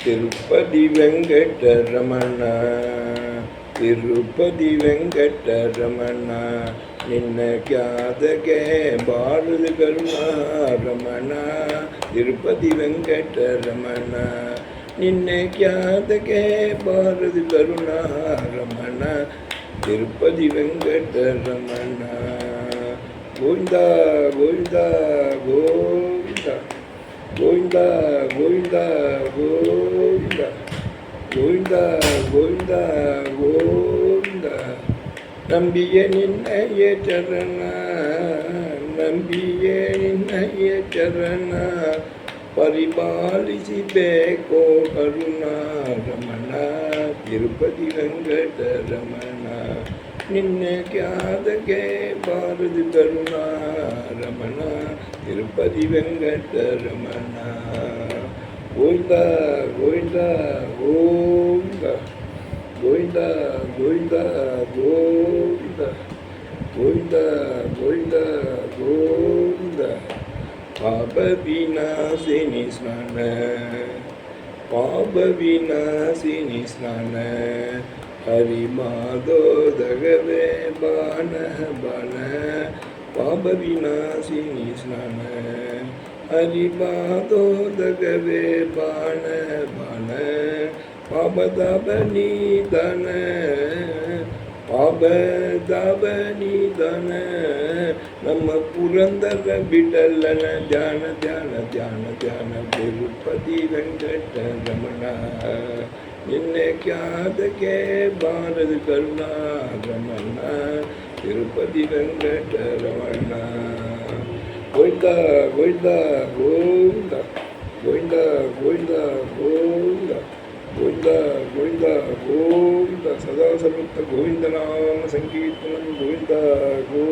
திருப்பதி வெங்கடரமணா திருப்பதி வெங்கடரமணா ನಿನ್ನ ಖ್ಯಾತಗೆ ಬಾರದು ಕರುಣ ರಮಣ ತಿರುಪತಿ ವೆಂಕಟ ರಮಣ ನಿನ್ನ ಖ್ಯಾತಗೆ ಬಾರದು ಕರುಣ ರಮಣ ತಿರುಪತಿ ವೆಂಕಟ ರಮಣ ಗೋವಿಂದ ಗೋವಿಂದ ಗೋ கோவிந்தா கோவிந்தா கோவிந்தா. கோவிந்தா கோவிந்தா கோவிந்தா. நம்பிய நின்னைய சரண நம்பிய நின்னைய சரண ಪರಿಪಾಲಿಸಬೇಕೋ ಕರುಣಾರಮಣ ತಿರುಪತಿ ವೆಂಕಟರಮಣ ನಿನ್ನ ಖ್ಯಾತಕ್ಕೆ ಬಾರದು ಕರುಣಾರಮಣ ತಿರುಪತಿ ವೆಂಕಟರಮಣ ಗೋವಿಂದ ಗೋವಿಂದ ಗೋವಿಂದ ಗೋವಿಂದ ಗೋವಿಂದ ಗೋವಿಂದ ಗೋವಿಂದ ಗೋವಿಂದ ಗೋವಿಂದ பாப விநாசினி ஸ்நான. பாப விநாசினி ஸ்நான. ஹரி மாதோ தகவே பான பன பாப விநாசினி ஸ்நான. ஹரி மாதோ தகவே பான பன பாப தப நீதன. தாப தாப நீதன நம்ம புரந்தர விடலன தியான தியான தியான தியான திருப்பதி வெங்கட ரமணா நின்னை கியாதகே பாரத கருணா ரமணா திருப்பதி வெங்கட ரமணா கோவிந்தா கோவிந்தா கோவிந்தா கோவிந்தா கோவிந்தா கோ सदा समुक्त गोविन्दनाम सङ्कीर्तनं गोविन्द गो